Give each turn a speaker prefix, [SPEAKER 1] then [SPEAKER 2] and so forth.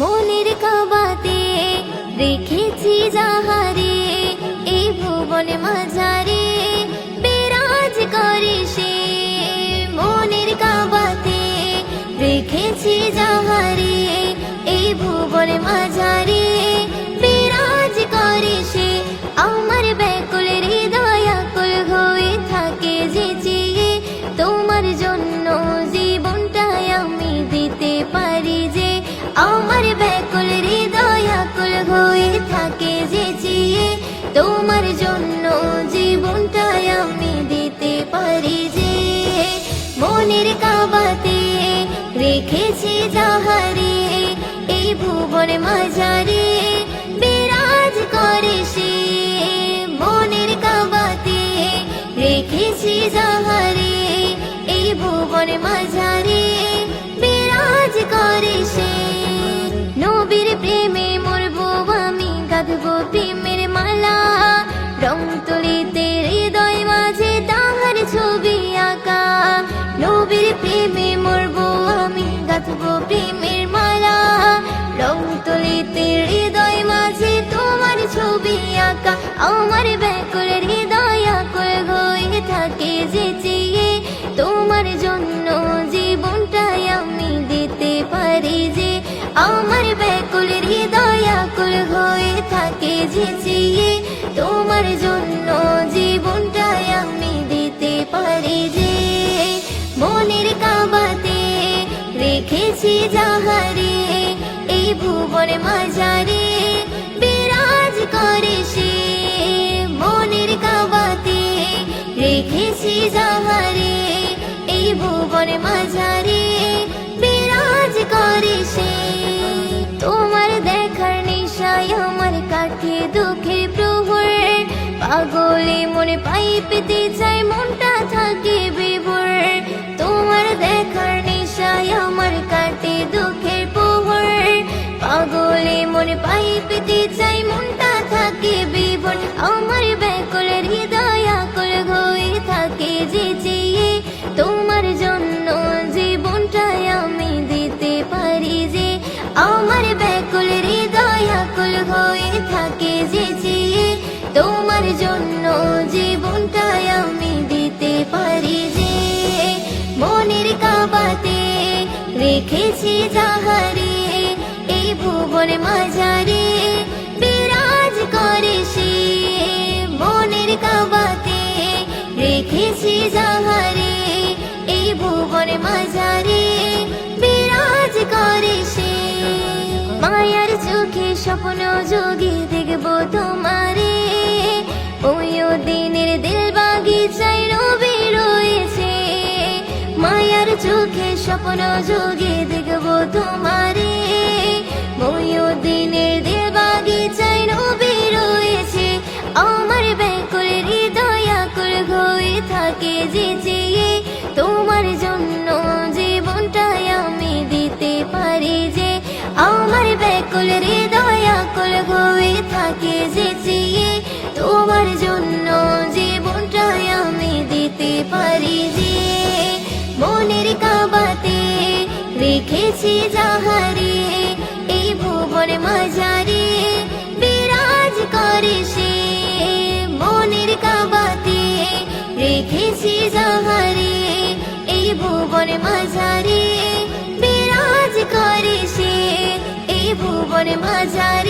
[SPEAKER 1] মনের কাবাতে রেখেছি যাহারে এই ভুবনে মাঝারে রেখেছি জামারি এই ভুবনে মাঝারে। রেখেছি যাহারে, এই ভুবন মাঝারে বিরাজ করে সে। মনের কাবাতে রেখেছি যাহারে, এই ভুবন মাঝারে বিরাজ করে সে। নবীর প্রেমে মরবো আমি গাঁথবো প্রেমের মালা। রং তুলিতে হৃদয় মাঝে তাহার ছবি আঁকা। নবীর প্রেমে মরবো যে আমার ব্যাকুল হৃদয় আকুল হয়ে থাকে যে চেয়ে তোমার জন্য জীবনটাই আমি দিতে পারি যে, মনের কাবাতে রেখেছি যাহারে, এই ভুবন মাঝারে বিরাজ করে সে। মনের কাবাতে রেখেছি যাহারে, এই ভুবন মাঝারে পাগলে মনে পাই পেতে চাই মনটা থাকে রেখেছি যাহারে, এই ভুবন মাঝারে বিরাজ করে সে। মনের কাবাতে রেখেছি যাহারে, এই ভুবন মাঝারে বিরাজ করে সে। মায়ার চোখে স্বপ্ন যোগে দেখব তোমারে। ওইও দিনের দিল বাগিচায় রবি মায়ার চোখে স্বপ্ন যোগে দেখব তোমারে। ওইও দিনের দিল বাগিচায় রবি রয়েছে। আমার ব্যাকুল হৃদয় আকুল হয়ে থাকে যে চেয়ে। তোমার জন্য জীবনটাই আমি দিতে পারি যে। আমার ব্যাকুল হৃদয় আকুল হয়ে থাকে যে চেয়ে। তোমার জন্য জীবনটাই আমি দিতে পারি রেখেছি যাহারে এই ভুবন মাঝারে, বিরাজ করে সে মনের কাবাতে। রেখেছি যাহারে এই ভুবন মাঝারে, বিরাজ করে সে, এই ভুবন মাঝারে।